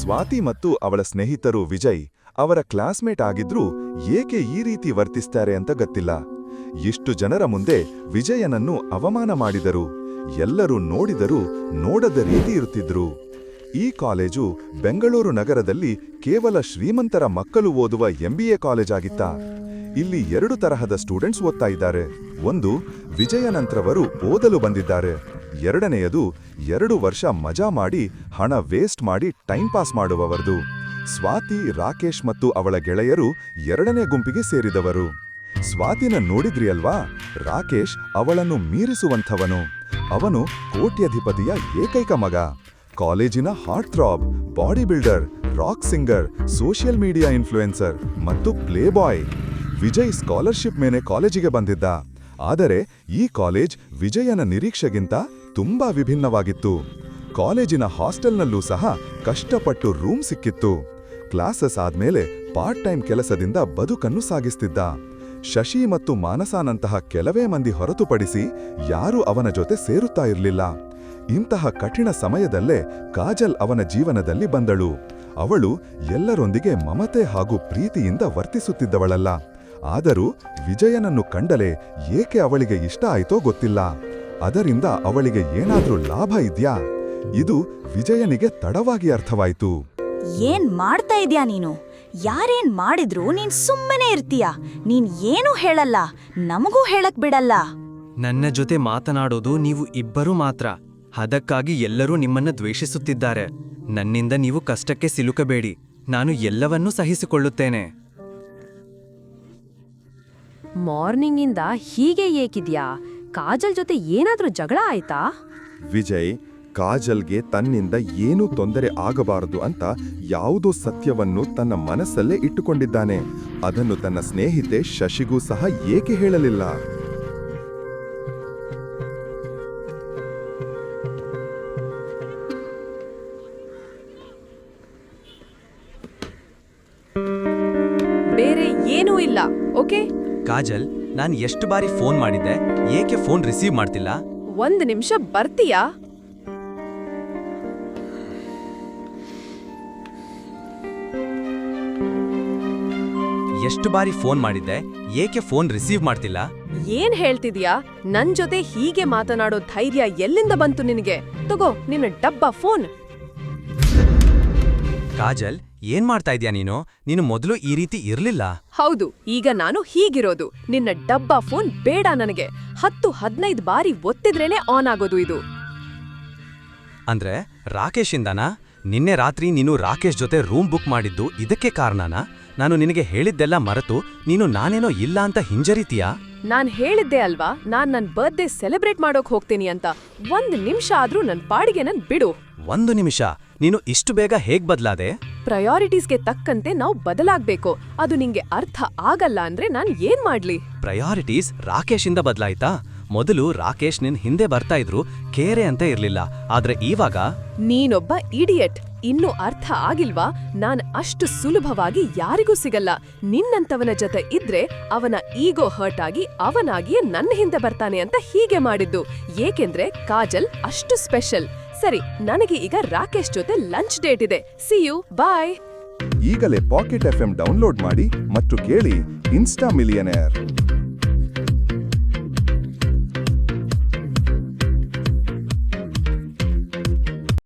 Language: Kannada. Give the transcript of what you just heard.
ಸ್ವಾತಿ ಮತ್ತು ಅವಳ ಸ್ನೇಹಿತರು ವಿಜಯ್, ಅವರ ಕ್ಲಾಸ್ಮೇಟ್ ಆಗಿದ್ರೂ ಏಕೆ ಈ ರೀತಿ ವರ್ತಿಸ್ತಾರೆ ಅಂತ ಗೊತ್ತಿಲ್ಲ. ಇಷ್ಟು ಜನರ ಮುಂದೆ ವಿಜಯನನ್ನು ಅವಮಾನ ಮಾಡಿದರು. ಎಲ್ಲರೂ ನೋಡಿದರೂ ನೋಡದ ರೀತಿ ಇರುತ್ತಿದ್ರು. ಈ ಕಾಲೇಜು ಬೆಂಗಳೂರು ನಗರದಲ್ಲಿ ಕೇವಲ ಶ್ರೀಮಂತರ ಮಕ್ಕಳು ಓದುವ ಎಂಬಿಎ ಕಾಲೇಜ್ ಆಗಿತ್ತ? ಇಲ್ಲಿ ಎರಡು ತರಹದ ಸ್ಟೂಡೆಂಟ್ಸ್ ಓದ್ತಾ ಇದ್ದಾರೆ. ಒಂದು ವಿಜಯನಂತ್ರವರು ಓದಲು ಬಂದಿದ್ದಾರೆ. ಎರಡನೆಯದು ಎರಡು ವರ್ಷ ಮಜಾ ಮಾಡಿ ಹಣ ವೇಸ್ಟ್ ಮಾಡಿ ಟೈಮ್ ಪಾಸ್ ಮಾಡುವವರದು. ಸ್ವಾತಿ, ರಾಕೇಶ್ ಮತ್ತು ಅವಳ ಗೆಳೆಯರು ಎರಡನೇ ಗುಂಪಿಗೆ ಸೇರಿದವರು. ಸ್ವಾತಿನ ನೋಡಿದ್ರಿ ಅಲ್ವಾ ರಾಕೇಶ್ ಅವಳನ್ನು ಮೀರಿಸುವಂಥವನು. ಅವನು ಕೋಟ್ಯಧಿಪತಿಯ ಏಕೈಕ ಮಗ. ಕಾಲೇಜಿನ heart throb body builder rock singer social media influencer ಮತ್ತು ಪ್ಲೇ ಬಾಯ್ ವಿಜಯ್ ಸ್ಕಾಲರ್ಶಿಪ್ ಮೇಲೆ ಕಾಲೇಜಿಗೆ ಬಂದಿದ್ದ. ಆದರೆ ಈ ಕಾಲೇಜ್ ವಿಜಯನ ನಿರೀಕ್ಷೆಗಿಂತ ತುಂಬಾ ವಿಭಿನ್ನವಾಗಿತ್ತು. ಕಾಲೇಜಿನ ಹಾಸ್ಟೆಲ್ನಲ್ಲೂ ಸಹ ಕಷ್ಟಪಟ್ಟು ರೂಮ್ ಸಿಕ್ಕಿತ್ತು. ಕ್ಲಾಸಸ್ ಆದ್ಮೇಲೆ ಪಾರ್ಟ್ ಟೈಮ್ ಕೆಲಸದಿಂದ ಬದುಕನ್ನು ಸಾಗಿಸ್ತಿದ್ದ. ಶಶಿ ಮತ್ತು ಮಾನಸಾನಂತಹ ಕೆಲವೇ ಮಂದಿ ಹೊರತುಪಡಿಸಿ ಯಾರೂ ಅವನ ಜೊತೆ ಸೇರುತ್ತಾ ಇರಲಿಲ್ಲ. ಇಂತಹ ಕಠಿಣ ಸಮಯದಲ್ಲೇ ಕಾಜಲ್ ಅವನ ಜೀವನದಲ್ಲಿ ಬಂದಳು. ಅವಳು ಎಲ್ಲರೊಂದಿಗೆ ಮಮತೆ ಹಾಗೂ ಪ್ರೀತಿಯಿಂದ ವರ್ತಿಸುತ್ತಿದ್ದವಳಲ್ಲ. ಆದರೂ ವಿಜಯನನ್ನು ಕಂಡಲೇ ಏಕೆ ಅವಳಿಗೆ ಇಷ್ಟ ಆಯ್ತೋ ಗೊತ್ತಿಲ್ಲ. ಅದರಿಂದ ಅವಳಿಗೆ ಏನಾದ್ರೂ ಲಾಭ ಇದ್ಯಾ? ಇದು ವಿಜಯನಿಗೆ ತಡವಾಗಿ ಅರ್ಥವಾಯ್ತು. ಏನ್ ಮಾಡ್ತಾ ಇದ್ಯಾ ನೀನು? ಯಾರೇನ್ ಮಾಡಿದ್ರು ನೀನ್ ಸುಮ್ಮನೆ ಇರ್ತೀಯ? ನೀನ್ ಏನೂ ಹೇಳಲ್ಲ ನಮಗೂ ಹೇಳಕ್ ಬಿಡಲ್ಲ. ನನ್ನ ಜೊತೆ ಮಾತನಾಡೋದು ನೀವು ಇಬ್ಬರೂ ಮಾತ್ರ. ಅದಕ್ಕಾಗಿ ಎಲ್ಲರೂ ನಿಮ್ಮನ್ನ ದ್ವೇಷಿಸುತ್ತಿದ್ದಾರೆ. ನನ್ನಿಂದ ನೀವು ಕಷ್ಟಕ್ಕೆ ಸಿಲುಕಬೇಡಿ. ನಾನು ಎಲ್ಲವನ್ನೂ ಸಹಿಸಿಕೊಳ್ಳುತ್ತೇನೆ. ಮಾರ್ನಿಂಗಿಂದ ಹೀಗೆ ಏಕಿದ್ಯಾ? ಕಾಜಲ್ ಜೊತೆ ಏನಾದ್ರೂ ಜಗಳ ಆಯ್ತಾ? ವಿಜಯ್ ಕಾಜಲ್ಗೆ ತನ್ನಿಂದ ಏನೂ ತೊಂದರೆ ಆಗಬಾರದು ಅಂತ ಯಾವುದೋ ಸತ್ಯವನ್ನು ತನ್ನ ಮನಸ್ಸಲ್ಲೇ ಇಟ್ಟುಕೊಂಡಿದ್ದಾನೆ. ಅದನ್ನು ತನ್ನ ಸ್ನೇಹಿತೆ ಶಶಿಗೂ ಸಹ ಏಕೆ ಹೇಳಲಿಲ್ಲ? ಬೇರೆ ಏನೂ ಇಲ್ಲ ಓಕೆ? ಕಾಜಲ್ ನಾನು ಎಷ್ಟು ಬಾರಿ ಫೋನ್ ಮಾಡಿದ್ದೆ ಏಕೆ ಫೋನ್ ರಿಸೀವ್ ಮಾಡ್ತಿಲ್ಲ? ಒಂದು ನಿಮಿಷ ಬರ್ತೀಯಾ? ಎಷ್ಟು ಬಾರಿ ಫೋನ್ ಮಾಡಿದ್ದೆ ಏಕೆ ಫೋನ್ ರಿಸೀವ್ ಮಾಡ್ತಿಲ್ಲ? ಏನ್ ಹೇಳ್ತಿದ್ಯಾ? ನನ್ ಜೊತೆ ಹೀಗೆ ಮಾತನಾಡೋ ಧೈರ್ಯ ಎಲ್ಲಿಂದ ಬಂತು ನಿನಗೆ? ತಗೋ ನಿನ್ನ ಡಬ್ಬ ಫೋನ್. ಕಾಜಲ್ ಏನ್ ಮಾಡ್ತಾ ಇದ್ಯಾ ನೀನು? ನೀನು ಮೊದಲು ಈ ರೀತಿ ಇರ್ಲಿಲ್ಲ. ಹೌದು ಈಗ ನಾನು ಹೀಗಿರೋದು. ನಿನ್ನ ಡಬ್ಬ ಫೋನ್ ಬೇಡ ನನಗೆ. ಹತ್ತು ಹದ್ನೈದು ಬಾರಿ ಒತ್ತಿದ್ರೇನೆ ಆನ್ ಆಗೋದು ಇದು. ಅಂದ್ರೆ ರಾಕೇಶಿಂದನಾ ನಿನ್ನೆ ರಾತ್ರಿ ನೀನು ರಾಕೇಶ್ ಜೊತೆ ರೂಮ್ ಬುಕ್ ಮಾಡಿದ್ದು ಇದಕ್ಕೆ ಕಾರಣನಾ? ನಾನು ನಿನಗೆ ಹೇಳಿದ್ದೆಲ್ಲ ಮರೆತು ನೀನು ನಾನೇನೋ ಇಲ್ಲ ಅಂತ ಹಿಂಜರಿತೀಯಾ? ನಾನ್ ಹೇಳಿದ್ದೆ ಅಲ್ವಾ? ನಾನ್ ನನ್ ಬರ್ತ್ಡೇ ಸೆಲೆಬ್ರೇಟ್ ಮಾಡೋಕ್ ಹೋಗ್ತೀನಿ ಅಂತ. ಒಂದ್ ನಿಮಿಷ ಆದ್ರೂ ನನ್ ಪಾಡಿಗೆ ನನ್ ಬಿಡು. ಒಂದು ನಿಮಿಷ. ನೀನು ಇಷ್ಟು ಬೇಗ ಹೇಗ್ ಬದ್ಲಾದೆ? ಪ್ರಯಾರಿಟೀಸ್ಗೆ ತಕ್ಕಂತೆ ನಾವು ಬದಲಾಗ್ಬೇಕು. ಅದು ನಿಂಗೆ ಅರ್ಥ ಆಗಲ್ಲ ಅಂದ್ರೆ ನಾನ್ ಏನ್ ಮಾಡ್ಲಿ? ಪ್ರಯಾರಿಟೀಸ್ ರಾಕೇಶಿಂದ ಬದ್ಲಾಯ್ತಾ? ಮೊದಲು ರಾಕೇಶ್ ನಿನ್ ಹಿಂದೆ ಬರ್ತಾ ಇದ್ರು ಕೇರೆ ಅಂತ ಇರ್ಲಿಲ್ಲ. ಆದ್ರೆ ಈವಾಗ? ನೀನೊಬ್ಬ ಇಡಿಯಟ್ ಇನ್ನು ಅರ್ಥ ಆಗಿಲ್ವಾ? ನಾನ್ ಅಷ್ಟು ಸುಲಭವಾಗಿ ಯಾರಿಗೂ ಸಿಗಲ್ಲ. ನಿನ್ನಂತವನ ಜೊತೆ ಇದ್ರೆ ಅವನ ಈಗೋ ಹರ್ಟ್ ಆಗಿ ಅವನಾಗಿಯೇ ನನ್ನ ಹಿಂದೆ ಬರ್ತಾನೆ ಅಂತ ಹೀಗೆ ಮಾಡಿದ್ದು. ಏಕೆಂದ್ರೆ ಕಾಜಲ್ ಅಷ್ಟು ಸ್ಪೆಷಲ್ ಸರಿ, ನನಗೆ ಈಗ ರಾಕೇಶ್ ಜೊತೆ ಲಂಚ್ ಡೇಟ್ ಇದೆ. ಸಿ ಯು ಬಾಯ್ ಈಗಲೇ ಪಾಕೆಟ್ ಎಫ್ಎಂ ಡೌನ್ಲೋಡ್ ಮಾಡಿ ಮತ್ತು ಕೇಳಿ ಇನ್ಸ್ಟಾ ಮಿಲಿಯನೇರ್.